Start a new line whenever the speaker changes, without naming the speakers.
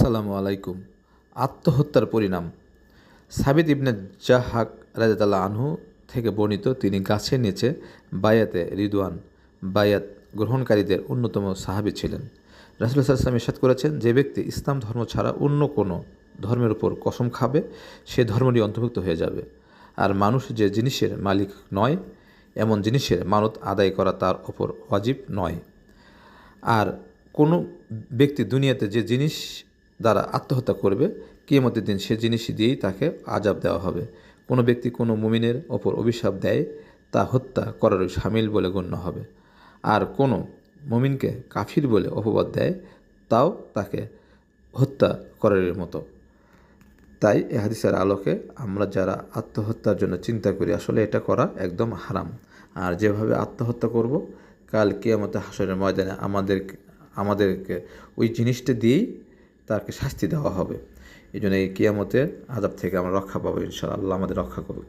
আসসালামু আলাইকুম। আত্মহত্যার পরিণাম। সাবিত ইবনে জাহাক রাজাতাল্লাহ আনহু থেকে বর্ণিত তিনি গাছের নিচে বায়াতে রিদওয়ান, বায়াত গ্রহণকারীদের অন্যতম সাহাবী ছিলেন। রাসুল সাল্লাম ইসাদ করেছেন, যে ব্যক্তি ইসলাম ধর্ম ছাড়া অন্য কোনো ধর্মের উপর কসম খাবে, সে ধর্মটি অন্তর্ভুক্ত হয়ে যাবে। আর মানুষ যে জিনিসের মালিক নয়, এমন জিনিসের মানত আদায় করা তার ওপর ওয়াজিব নয়। আর কোনো ব্যক্তি দুনিয়াতে যে জিনিস দ্বারা আত্মহত্যা করবে, কিয়ামতের দিন সে জিনিস দিয়েই তাকে আজাব দেওয়া হবে। কোনো ব্যক্তি কোনো মুমিনের ওপর অভিশাপ দেয়, তা হত্যা করার সামিল বলে গণ্য হবে। আর কোনো মুমিনকে কাফির বলে অপবাদ দেয়, তাও তাকে হত্যা করার মতো। তাই এ হাদিসের আলোকে আমরা যারা আত্মহত্যার জন্য চিন্তা করি, আসলে এটা করা একদম হারাম। আর যেভাবে আত্মহত্যা করব, কাল কিয়ামতে হাসরের ময়দানে আমাদের আমাদেরকে ওই জিনিসটা দিয়েই তাকে শাস্তি দেওয়া হবে। এই জন্য এই কিয়ামতের আজাব থেকে আমরা রক্ষা পাবো ইনশাআল্লাহ। আমাদের রক্ষা করুক।